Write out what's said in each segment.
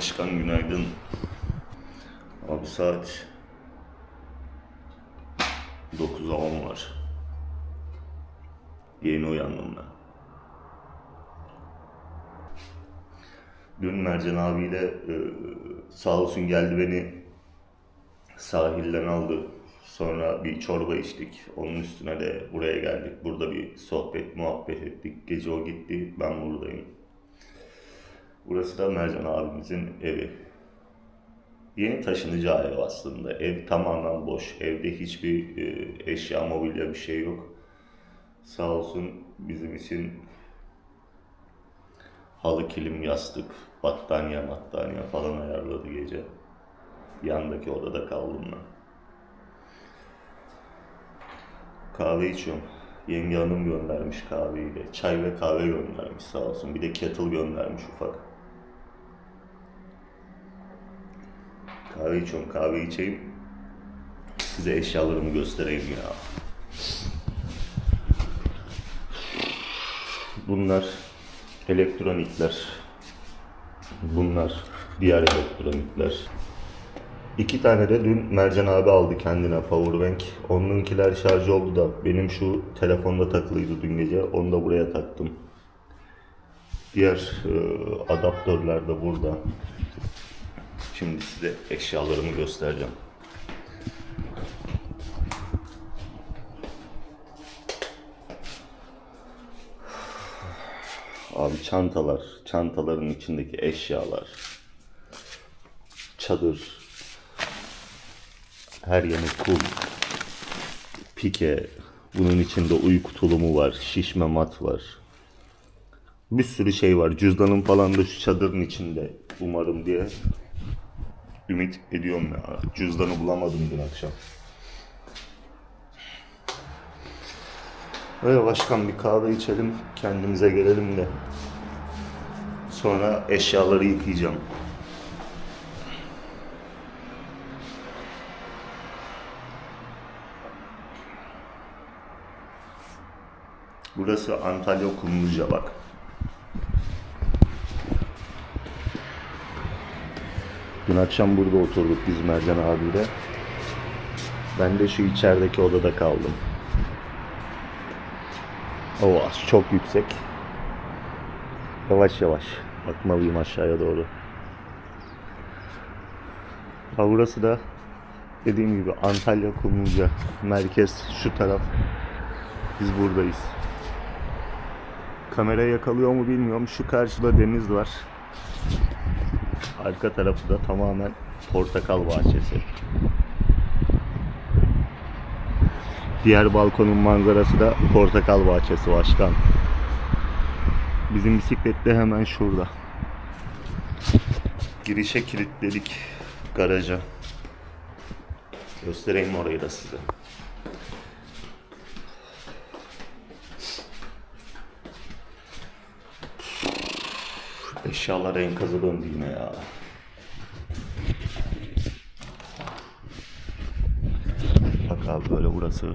Başkan günaydın. Abi saat 9'a 10 var. Yeni uyandım ben. Dün Mercan abiyle e, sağ olsun geldi beni sahilden aldı. Sonra bir çorba içtik. Onun üstüne de buraya geldik. Burada bir sohbet, muhabbet ettik. Gece o gitti, ben buradayım. Burası da Mercan abimizin evi. Yeni taşınacağı ev aslında. Ev tamamen boş. Evde hiçbir e, eşya, mobilya bir şey yok. Sağ olsun bizim için halı, kilim, yastık, battaniye, battaniye falan ayarladı gece. Yandaki odada kaldım ben. Kahve içiyorum. Yenge hanım göndermiş kahveyi de. Çay ve kahve göndermiş sağ olsun. Bir de kettle göndermiş ufak. Kahve içiyorum. Kahve içeyim. Size eşyalarımı göstereyim ya. Bunlar elektronikler. Bunlar diğer elektronikler. İki tane de dün Mercan abi aldı kendine powerbank. Onunkiler şarj oldu da benim şu telefonda takılıydı dün gece. Onu da buraya taktım. Diğer e, adaptörler de burada. Şimdi size eşyalarımı göstereceğim. Abi çantalar, çantaların içindeki eşyalar, çadır, her yanı kum, pike, bunun içinde uyku tulumu var, şişme mat var. Bir sürü şey var. Cüzdanım falan da şu çadırın içinde umarım diye ümit ediyorum ya. Cüzdanı bulamadım dün akşam. Öyle başkan bir kahve içelim, kendimize gelelim de. Sonra eşyaları yıkayacağım. Burası Antalya Kumluca bak. Dün akşam burada oturduk biz Mercan abiyle. Ben de şu içerideki odada kaldım. O çok yüksek. Yavaş yavaş bakmalıyım aşağıya doğru. Ha burası da dediğim gibi Antalya Kumluca merkez şu taraf. Biz buradayız. Kamera yakalıyor mu bilmiyorum. Şu karşıda deniz var. Arka tarafı da tamamen portakal bahçesi. Diğer balkonun manzarası da portakal bahçesi başkan. Bizim bisiklet de hemen şurada. Girişe kilitledik garaja. Göstereyim orayı da size. Eşyalar enkaza döndü yine ya. Bak abi böyle burası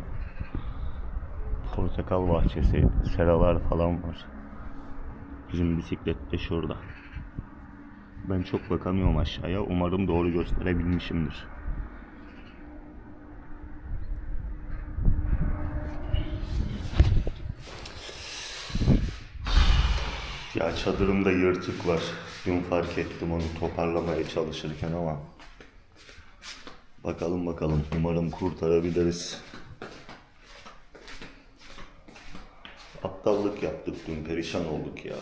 portakal bahçesi, seralar falan var. Bizim bisiklet de şurada. Ben çok bakamıyorum aşağıya. Umarım doğru gösterebilmişimdir. Ya çadırımda yırtık var. Dün fark ettim onu toparlamaya çalışırken ama bakalım bakalım umarım kurtarabiliriz. Aptallık yaptık dün perişan olduk ya.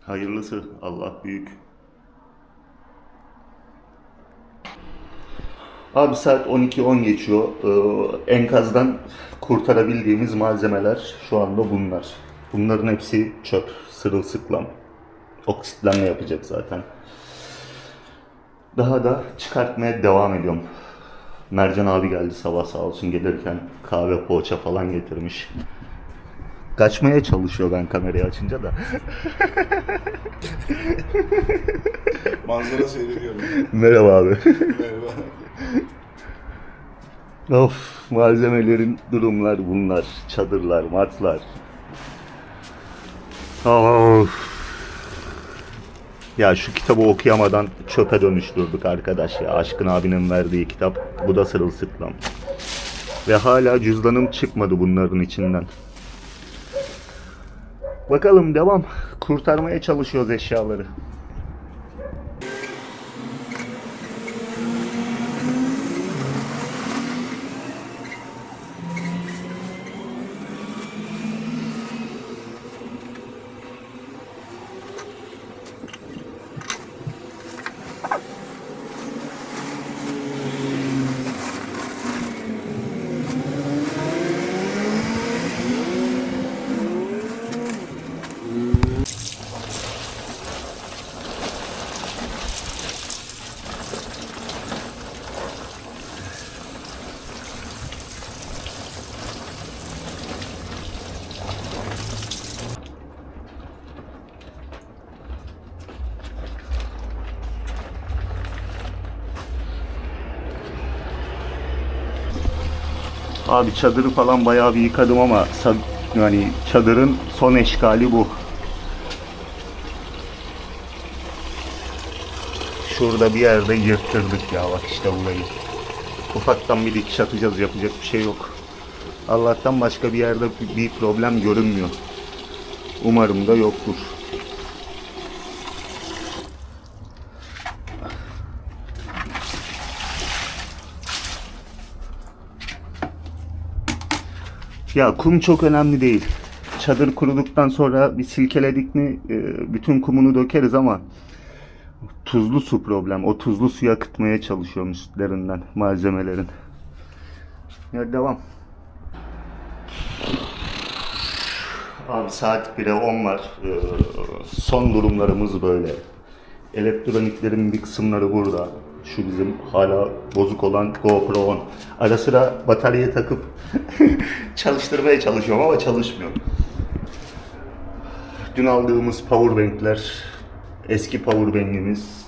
Hayırlısı Allah büyük. Abi saat 12.10 geçiyor. Ee, enkazdan kurtarabildiğimiz malzemeler şu anda bunlar. Bunların hepsi çöp, sırılsıklam. Oksitlenme yapacak zaten. Daha da çıkartmaya devam ediyorum. Mercan abi geldi sabah sağ olsun gelirken kahve poğaça falan getirmiş. Kaçmaya çalışıyor ben kamerayı açınca da. Manzara seyrediyorum. Merhaba abi. Merhaba. Of malzemelerin durumlar bunlar. Çadırlar, matlar. Of. Ya şu kitabı okuyamadan çöpe dönüştürdük arkadaş ya. Aşkın abinin verdiği kitap. Bu da sırılsıklam. Ve hala cüzdanım çıkmadı bunların içinden. Bakalım devam. Kurtarmaya çalışıyoruz eşyaları. Abi çadırı falan bayağı bir yıkadım ama yani çadırın son eşkali bu. Şurada bir yerde yırttırdık ya bak işte burayı. Ufaktan bir dikiş atacağız yapacak bir şey yok. Allah'tan başka bir yerde bir problem görünmüyor. Umarım da yoktur. Ya kum çok önemli değil. Çadır kuruduktan sonra bir silkeledik mi e, bütün kumunu dökeriz ama tuzlu su problem. O tuzlu suyu akıtmaya çalışıyorum üstlerinden malzemelerin. Ya devam. Abi saat 1'e 10 var. Ee, son durumlarımız böyle. Elektroniklerin bir kısımları burada. Şu bizim hala bozuk olan GoPro 10. Ara sıra bataryaya takıp çalıştırmaya çalışıyorum ama çalışmıyor. Dün aldığımız powerbankler, eski powerbankimiz,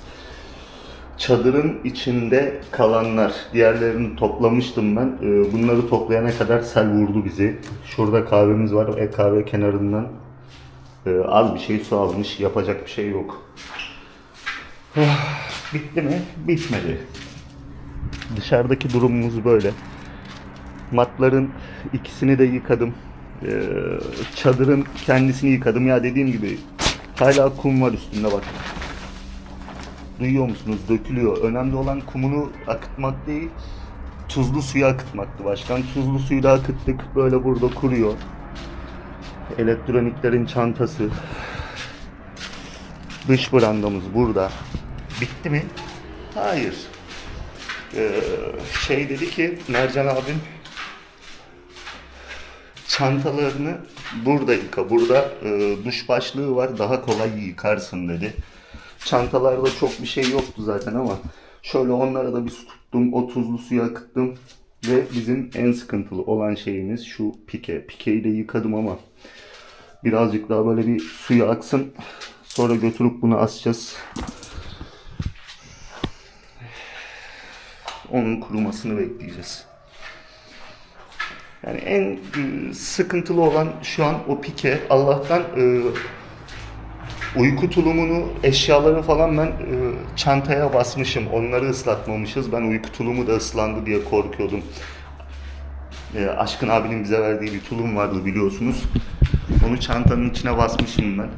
çadırın içinde kalanlar. Diğerlerini toplamıştım ben. Ee, Bunları toplayana kadar sel vurdu bizi. Şurada kahvemiz var. E kahve kenarından e, az bir şey su almış. Yapacak bir şey yok. Bitti mi? Bitmedi. Dışarıdaki durumumuz böyle. Matların ikisini de yıkadım. Ee, çadırın kendisini yıkadım. Ya dediğim gibi hala kum var üstünde bak. Duyuyor musunuz? Dökülüyor. Önemli olan kumunu akıtmak değil, tuzlu suyu akıtmaktı başkan. Tuzlu suyu da akıttık. Böyle burada kuruyor. Elektroniklerin çantası. Dış brandamız burada. Bitti mi? Hayır. Ee, şey dedi ki Mercan abim çantalarını burada yıka. Burada e, duş başlığı var daha kolay yıkarsın dedi. Çantalarda çok bir şey yoktu zaten ama şöyle onlara da bir su tuttum. O tuzlu suyu akıttım. Ve bizim en sıkıntılı olan şeyimiz şu pike. Pikeyi de yıkadım ama birazcık daha böyle bir suyu aksın. Sonra götürüp bunu asacağız. Onun kurumasını bekleyeceğiz. Yani en e, sıkıntılı olan şu an o pike. Allah'tan e, uyku tulumunu, eşyaları falan ben e, çantaya basmışım. Onları ıslatmamışız. Ben uyku tulumu da ıslandı diye korkuyordum. E, Aşkın abinin bize verdiği bir tulum vardı biliyorsunuz. Onu çantanın içine basmışım ben.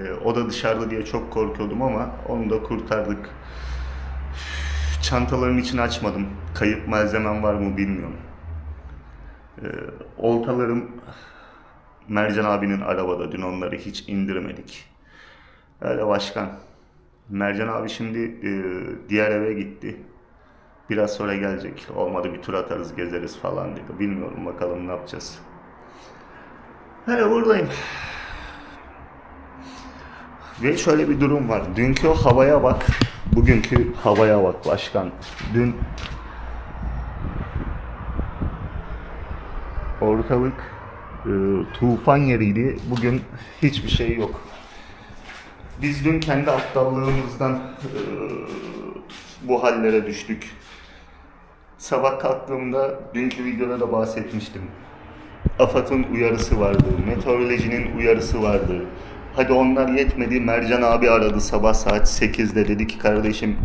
E, o da dışarıda diye çok korkuyordum ama onu da kurtardık. Çantaların içini açmadım. Kayıp malzemem var mı bilmiyorum. Ee, oltalarım Mercan abinin arabada. Dün onları hiç indirmedik. Öyle başkan. Mercan abi şimdi e, diğer eve gitti. Biraz sonra gelecek. Olmadı bir tur atarız, gezeriz falan dedi. Bilmiyorum bakalım ne yapacağız. Hele buradayım. Ve şöyle bir durum var. Dünkü havaya bak. Bugünkü havaya bak başkan. Dün ortalık e, tufan yeriydi. Bugün hiçbir şey yok. Biz dün kendi aptallığımızdan e, bu hallere düştük. Sabah kalktığımda dünkü videoda da bahsetmiştim. AFAD'ın uyarısı vardı, meteorolojinin uyarısı vardı. Hadi onlar yetmedi. Mercan abi aradı sabah saat 8'de dedi ki kardeşim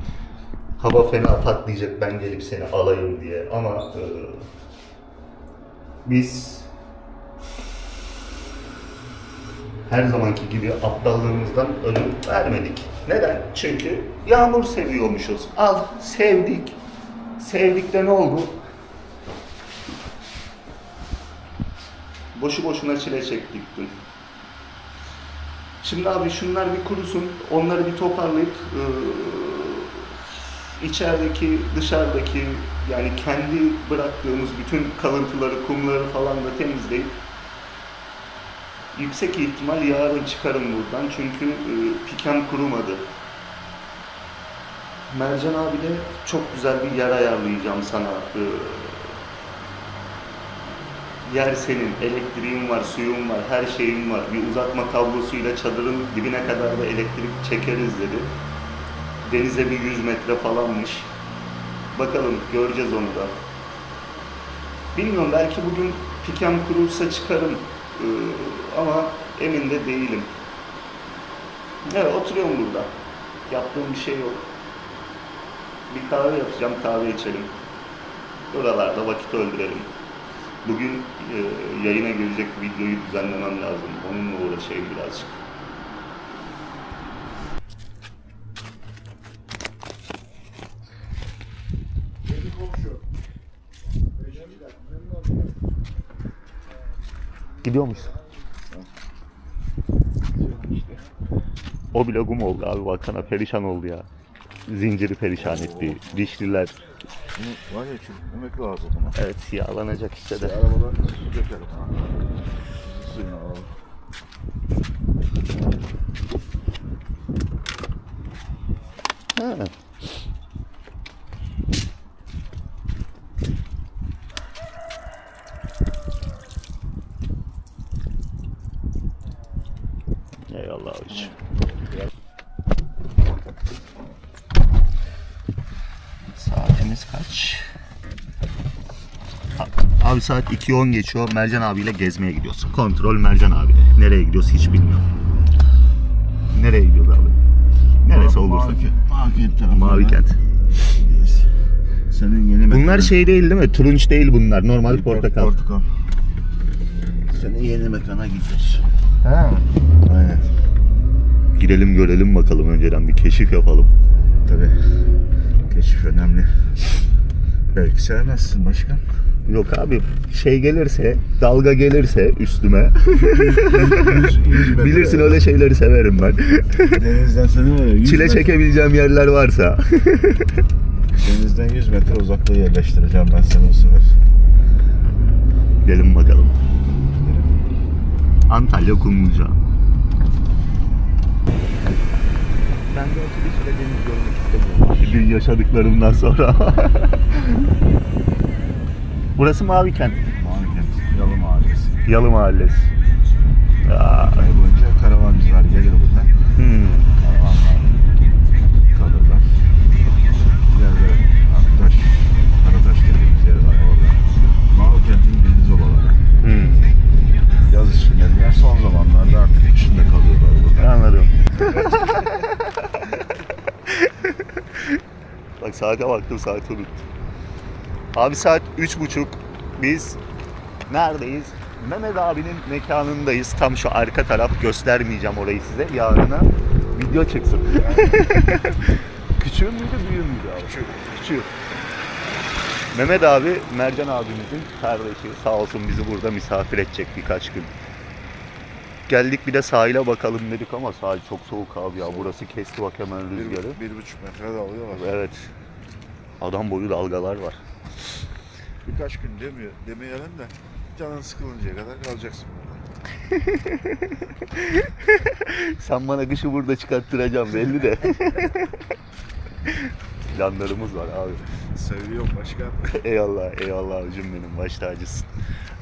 hava fena patlayacak ben gelip seni alayım diye. Ama e, biz her zamanki gibi aptallığımızdan ödün vermedik. Neden? Çünkü yağmur seviyormuşuz. Al sevdik. Sevdik de ne oldu? Boşu boşuna çile çektik dün. Şimdi abi şunlar bir kurusun, onları bir toparlayıp eee, içerideki, dışarıdaki yani kendi bıraktığımız bütün kalıntıları, kumları falan da temizleyip yüksek ihtimal yarın çıkarım buradan çünkü eee, pikem kurumadı. Mercan abi de çok güzel bir yer ayarlayacağım sana. Eee, yer senin, elektriğin var, suyun var, her şeyin var. Bir uzatma kablosuyla çadırın dibine kadar da elektrik çekeriz dedi. Denize bir 100 metre falanmış. Bakalım göreceğiz onu da. Bilmiyorum belki bugün pikem kurursa çıkarım Ee, ama emin de değilim. Evet oturuyorum burada. Yaptığım bir şey yok. Bir kahve yapacağım, kahve içelim. Buralarda vakit öldürelim. Bugün e, yayına girecek videoyu düzenlemem lazım. Onunla uğraşayım birazcık. Oldum. Gidiyormuş. O bile gum oldu abi baksana perişan oldu ya. Zinciri perişan etti. Dişliler. Bunu var ya çünkü demek lazım buna. Evet yağlanacak işte de. Arabada su dökelim. Suyunu alalım. Ha. Eyvallah abiciğim. Kaç? Abi saat 2.10 geçiyor. Mercan abiyle gezmeye gidiyoruz. Kontrol Mercan abi. Nereye gidiyoruz hiç bilmiyorum. Nereye gidiyoruz abi? Neresi olursa. Mavi, Mavi kent tarafına. Mavi kent. Senin yeni Bunlar mekanın- şey değil değil mi? Turunç değil bunlar. Normal portakal. Portakal. Senin yeni mekana gidiyoruz. Ha. Aynen. Gidelim görelim bakalım önceden bir keşif yapalım. Tabii. Keşif önemli. Belki sevmezsin başkan. Yok abi şey gelirse, dalga gelirse üstüme bilirsin öyle şeyleri severim ben. Denizden seni var ya. 100 Çile metre- çekebileceğim yerler varsa. Denizden 100 metre uzakta yerleştireceğim ben seni bu sefer. Gidelim bakalım. Antalya Kumluca. Ben de bir süre deniz görmek istemiyorum. Dün yaşadıklarımdan sonra. Burası Mavi Kent. Mavi kent. Yalı mahallesi. Yalı Mahallesi. Saate baktım saati unuttum. Abi saat üç buçuk. Biz neredeyiz? Mehmet abinin mekanındayız. Tam şu arka taraf göstermeyeceğim orayı size. Yarına video çıksın. Küçüğü müydü büyüğü müydü abi? Küçüğü. Küçüğü. Mehmet abi Mercan abimizin kardeşi sağ olsun bizi burada misafir edecek birkaç gün. Geldik bir de sahile bakalım dedik ama sahil çok soğuk abi ya. Burası kesti bak hemen rüzgarı. Bir, bir buçuk metre dalga var. Evet. Adam boyu dalgalar var. Birkaç gün demiyor, demeyelim de canın sıkılıncaya kadar kalacaksın burada. Sen bana kışı burada çıkarttıracaksın belli de. Planlarımız var abi. Seviyorum başkan. eyvallah, eyvallah abicim benim. Baş tacısın.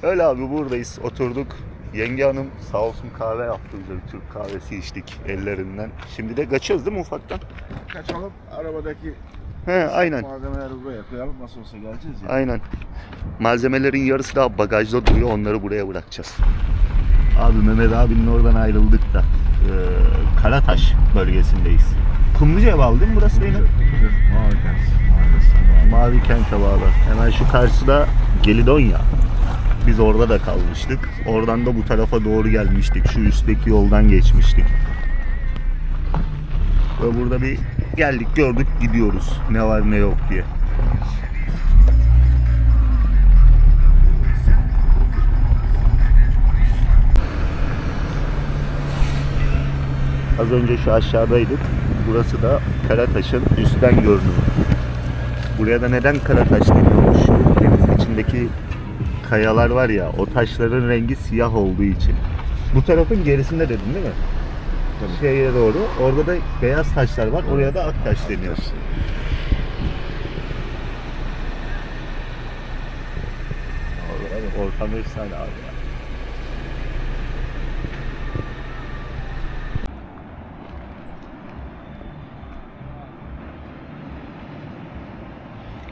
Öyle abi buradayız. Oturduk. Yenge hanım sağ olsun kahve yaptı bize. bir Türk kahvesi içtik ellerinden. Şimdi de kaçıyoruz değil mi ufaktan? Kaçalım arabadaki He aynen. malzemeleri buraya koyalım nasıl olsa geleceğiz ya. Aynen. Malzemelerin yarısı daha bagajda duruyor. Onları buraya bırakacağız. Abi Mehmet abinin oradan ayrıldık da e, Karataş bölgesindeyiz. Kumluca'ya bağlı değil mi burası benim? Mavi Kent'e bağlı. Hemen şu karşıda Gelidonya. Biz orada da kalmıştık. Oradan da bu tarafa doğru gelmiştik. Şu üstteki yoldan geçmiştik. Ve burada bir geldik gördük gidiyoruz. Ne var ne yok diye. Az önce şu aşağıdaydık. Burası da Karataş'ın üstten görünümü. Buraya da neden Karataş deniyormuş? Denizin içindeki kayalar var ya, o taşların rengi siyah olduğu için. Bu tarafın gerisinde dedin değil mi? Şeye doğru. Orada da beyaz taşlar var. Oraya da Aktaş deniyor. Orada Ortam efsane abi ya.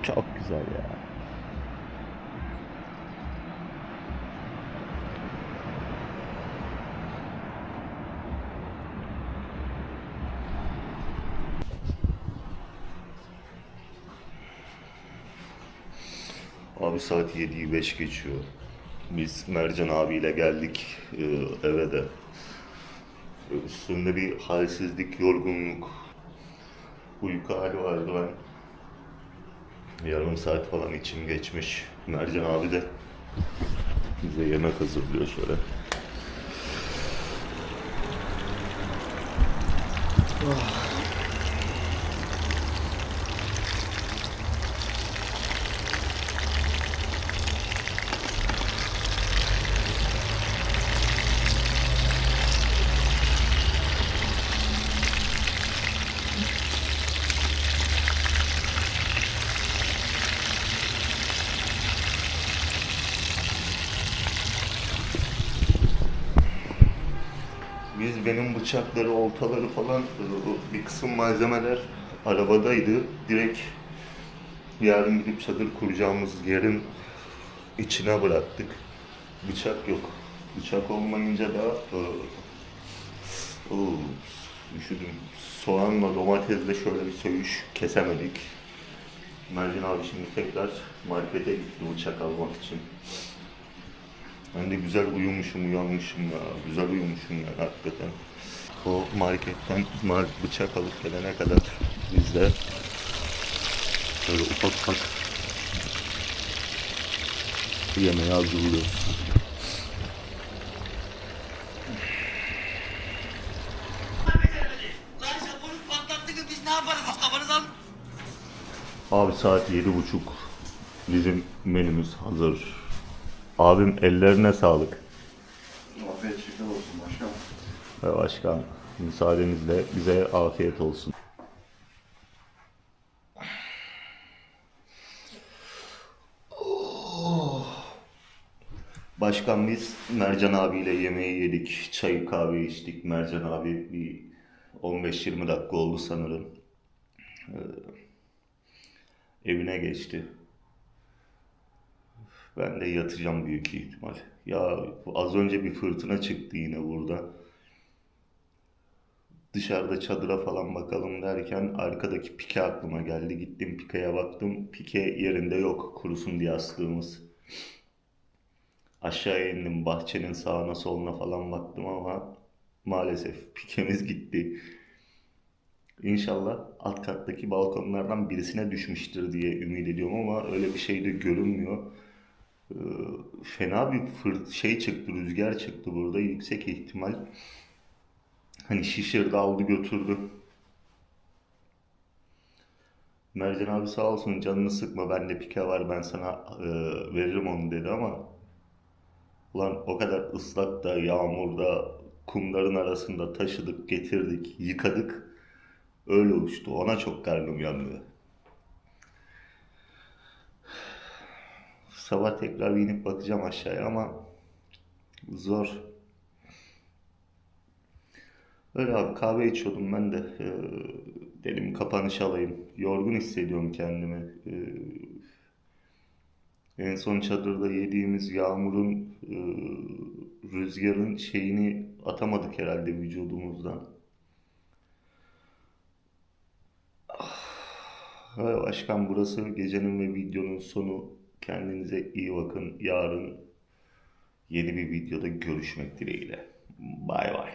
Çok güzel ya. Abi saat 7'yi 5 geçiyor. Biz Mercan abiyle geldik e, eve de. Üstünde bir halsizlik, yorgunluk, uyku hali vardı ben. Yarım saat falan içim geçmiş. Mercan abi de bize yemek hazırlıyor şöyle. Biz benim bıçakları, oltaları falan bir kısım malzemeler arabadaydı. Direkt yarın gidip çadır kuracağımız yerin içine bıraktık. Bıçak yok. Bıçak olmayınca da e, üşüdüm. Soğanla domatesle şöyle bir söğüş kesemedik. Mercan abi şimdi tekrar markete gitti bıçak almak için. Ben de güzel uyumuşum, uyanmışım ya. Güzel uyumuşum ya hakikaten. O marketten mar bıçak alıp gelene kadar biz de böyle ufak ufak yemeği hazırlıyoruz. Abi saat yedi buçuk. Bizim menümüz hazır. Abim ellerine sağlık. Afiyet şeker olsun başkanım. Ve başkan müsaadenizle bize afiyet olsun. Başkan biz Mercan abiyle yemeği yedik, çayı kahve içtik. Mercan abi bir 15-20 dakika oldu sanırım. Ee, evine geçti. Ben de yatacağım büyük ihtimal. Ya az önce bir fırtına çıktı yine burada. Dışarıda çadıra falan bakalım derken arkadaki pike aklıma geldi. Gittim pikeye baktım. Pike yerinde yok. Kurusun diye astığımız. Aşağıya indim. Bahçenin sağına soluna falan baktım ama maalesef pikemiz gitti. İnşallah alt kattaki balkonlardan birisine düşmüştür diye ümit ediyorum ama öyle bir şey de görünmüyor. Ee, fena bir fırt şey çıktı, rüzgar çıktı burada. Yüksek ihtimal hani şişirdi aldı götürdü. Mercan abi sağ olsun canını sıkma bende pike var ben sana e, veririm onu dedi ama ulan o kadar ıslakta, yağmurda, kumların arasında taşıdık, getirdik, yıkadık. Öyle uçtu. Ona çok karnım yandı. Sabah tekrar inip bakacağım aşağıya ama zor. Öyle abi kahve içiyordum ben de. Ee, dedim kapanış alayım. Yorgun hissediyorum kendimi. Ee, en son çadırda yediğimiz yağmurun e, rüzgarın şeyini atamadık herhalde vücudumuzdan. Ah, Başkan burası gecenin ve videonun sonu. Kendinize iyi bakın. Yarın yeni bir videoda görüşmek dileğiyle. Bay bay.